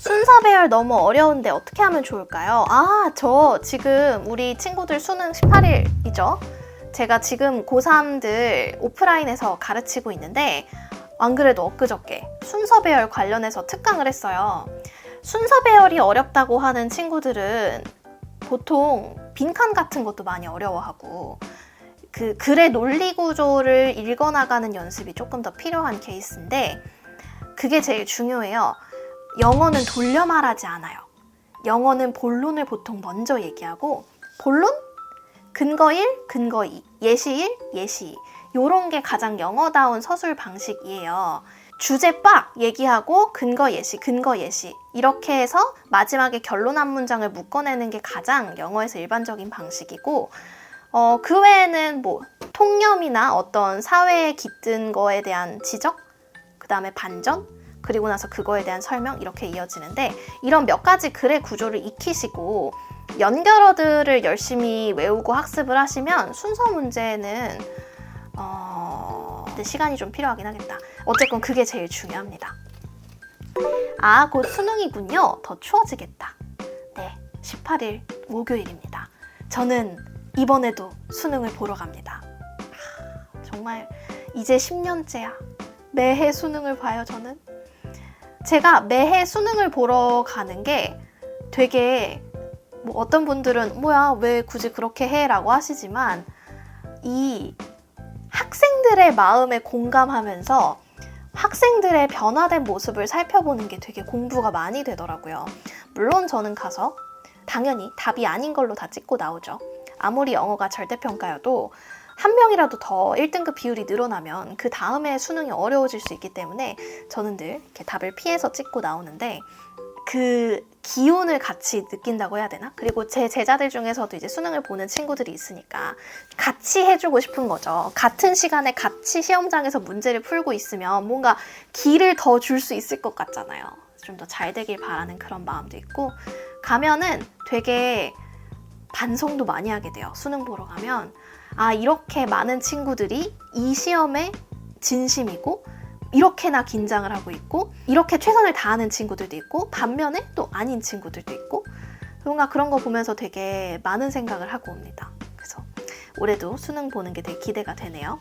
순서 배열 너무 어려운데 어떻게 하면 좋을까요? 아, 저 지금 우리 친구들 수능 18일이죠. 제가 지금 고3들 오프라인에서 가르치고 있는데 안 그래도 엊그저께 순서 배열 관련해서 특강을 했어요. 순서 배열이 어렵다고 하는 친구들은 보통 빈칸 같은 것도 많이 어려워하고 그 글의 논리 구조를 읽어나가는 연습이 조금 더 필요한 케이스인데 그게 제일 중요해요. 영어는 돌려 말하지 않아요. 영어는 본론을 보통 먼저 얘기하고 본론, 근거 1, 근거 2, 예시 1, 예시 2 요런 게 가장 영어다운 서술 방식이에요. 주제 빡 얘기하고 근거 예시, 근거 예시. 이렇게 해서 마지막에 결론 한 문장을 묶어내는 게 가장 영어에서 일반적인 방식이고 어, 그 외에는 뭐 통념이나 어떤 사회에 깃든 거에 대한 지적, 그 다음에 반전, 그리고 나서 그거에 대한 설명 이렇게 이어지는데 이런 몇 가지 글의 구조를 익히시고 연결어들을 열심히 외우고 학습을 하시면 순서 문제는 어... 시간이 좀 필요하긴 하겠다. 어쨌건 그게 제일 중요합니다. 아, 곧 수능이군요. 더 추워지겠다. 네, 18일 목요일입니다. 저는 이번에도 수능을 보러 갑니다. 하, 정말 이제 10년째야. 매해 수능을 봐요, 저는. 제가 매해 수능을 보러 가는 게 되게 뭐 어떤 분들은 뭐야 왜 굳이 그렇게 해라고 하시지만 이 학생들의 마음에 공감하면서 학생들의 변화된 모습을 살펴보는 게 되게 공부가 많이 되더라고요. 물론 저는 가서 당연히 답이 아닌 걸로 다 찍고 나오죠. 아무리 영어가 절대평가여도 한 명이라도 더 1등급 비율이 늘어나면 그 다음에 수능이 어려워질 수 있기 때문에 저는 늘 이렇게 답을 피해서 찍고 나오는데 그 기운을 같이 느낀다고 해야 되나? 그리고 제 제자들 중에서도 이제 수능을 보는 친구들이 있으니까 같이 해주고 싶은 거죠. 같은 시간에 같이 시험장에서 문제를 풀고 있으면 뭔가 기를 더 줄 수 있을 것 같잖아요. 좀 더 잘 되길 바라는 그런 마음도 있고 가면은 되게 반성도 많이 하게 돼요. 수능 보러 가면 아 이렇게 많은 친구들이 이 시험에 진심이고 이렇게나 긴장을 하고 있고 이렇게 최선을 다하는 친구들도 있고 반면에 또 아닌 친구들도 있고 뭔가 그런 거 보면서 되게 많은 생각을 하고 옵니다. 그래서 올해도 수능 보는 게 되게 기대가 되네요.